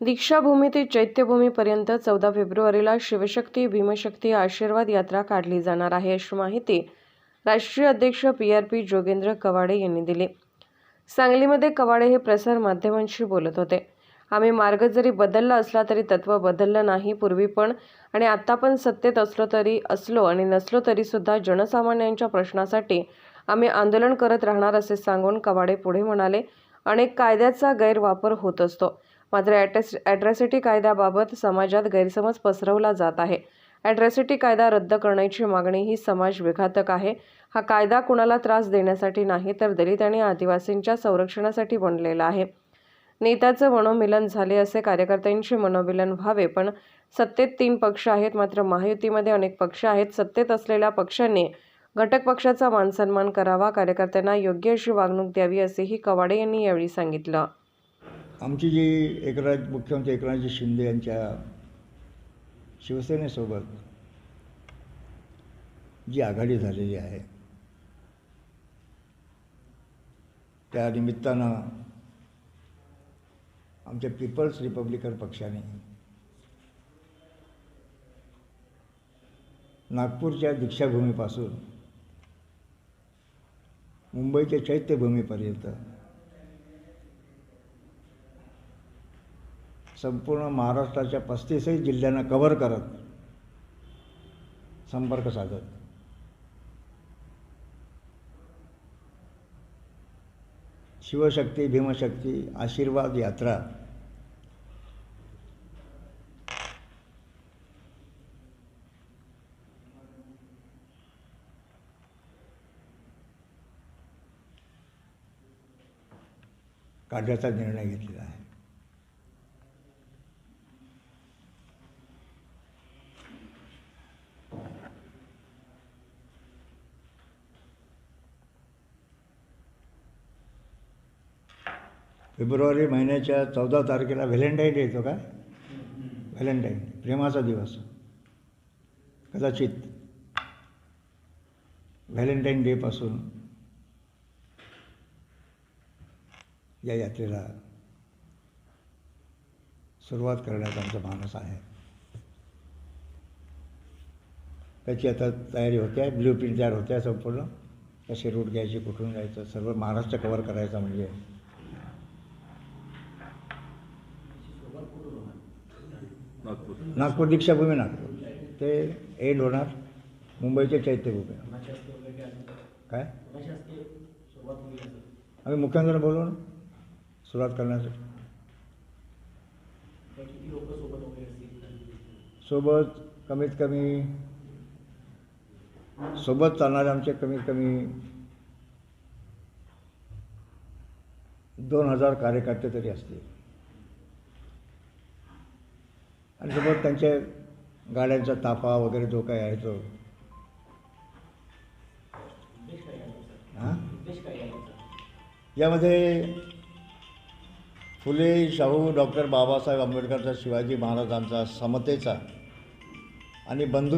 दीक्षाभूमी ते चैत्यभूमीपर्यंत चौदा फेब्रुवारीला शिवशक्ती भीमशक्ती आशीर्वाद यात्रा काढली जाणार आहे अशी माहिती राष्ट्रीय अध्यक्ष P R P Jogendra Kawade यांनी दिली. सांगलीमध्ये कवाडे हे प्रसार माध्यमांशी बोलत होते. आम्ही मार्ग जरी बदलला असला तरी तत्व बदललं नाही पूर्वी पण आणि आत्ता पण सत्तेत असलो तरी असलो आणि नसलो तरीसुद्धा जनसामान्यांच्या प्रश्नासाठी आम्ही आंदोलन करत राहणार असे सांगून कवाडे पुढे म्हणाले अनेक कायद्याचा गैरवापर होत असतो. मात्र ॲट्रेस ॲट्रॅसिटी कायद्याबाबत समाजात गैरसमज पसरवला जात आहे. ॲट्रॅसिटी कायदा रद्द करण्याची मागणी ही समाज विघातक आहे. हा कायदा कुणाला त्रास देण्यासाठी नाही तर दलित आणि आदिवासींच्या संरक्षणासाठी बनलेला आहे. नेत्याचं मनोमिलन झाले असे कार्यकर्त्यांचे मनोमिलन व्हावे पण सत्तेत तीन पक्ष आहेत मात्र महायुतीमध्ये अनेक पक्ष आहेत. सत्तेत असलेल्या पक्षांनी घटक पक्षाचा मानसन्मान करावा कार्यकर्त्यांना योग्य अशी वागणूक द्यावी असेही कवाडे यांनी यावेळी सांगितलं. आमची जी एकनाथ मुख्यमंत्री एकनाथजी शिंदे यांच्या शिवसेनेसोबत जी आघाडी झालेली आहे त्या निमित्तानं आमच्या पीपल्स रिपब्लिकन पक्षाने नागपूरच्या दीक्षाभूमीपासून मुंबईच्या चैत्यभूमीपर्यंत. संपूर्ण महाराष्ट्राच्या पस्तीसही जिल्ह्यांना कव्हर करत संपर्क साधत. शिवशक्ती भीमशक्ती आशीर्वाद यात्रा काढण्याचा निर्णय घेतलेला आहे. फेब्रुवारी महिन्याच्या चौदा तारखेला व्हॅलेंटाईन डे येतो काय व्हॅलेंटाईन प्रेमाचा दिवस. कदाचित व्हॅलेंटाईन डेपासून या यात्रेला सुरुवात करण्याचा आमचा मानस आहे. त्याची आता तयारी होते आहे ब्ल्यू प्रिंट तयार होते आहे संपूर्ण. कशी रूट घ्यायची कुठून जायचं सर्व महाराष्ट्र कवर करायचा म्हणजे. नागपूर नागपूर दीक्षाभूमी नागपूर. ते एंड होणार. मुंबईच्या चैत्यभूमी काय आम्ही मुख्यमंत्र्यांना बोलवून सुरुवात करण्यासाठी. सोबत कमीत कमी सोबत चालणारे आमचे कमीत कमी दोन हजार कार्यकर्ते तरी असतील. आणि सोबत त्यांच्या गाड्यांचा ताफा वगैरे जो काही आहे तो. हां? यामध्ये फुले शाहू डॉक्टर बाबासाहेब आंबेडकरचा शिवाजी महाराजांचा समतेचा आणि बंधु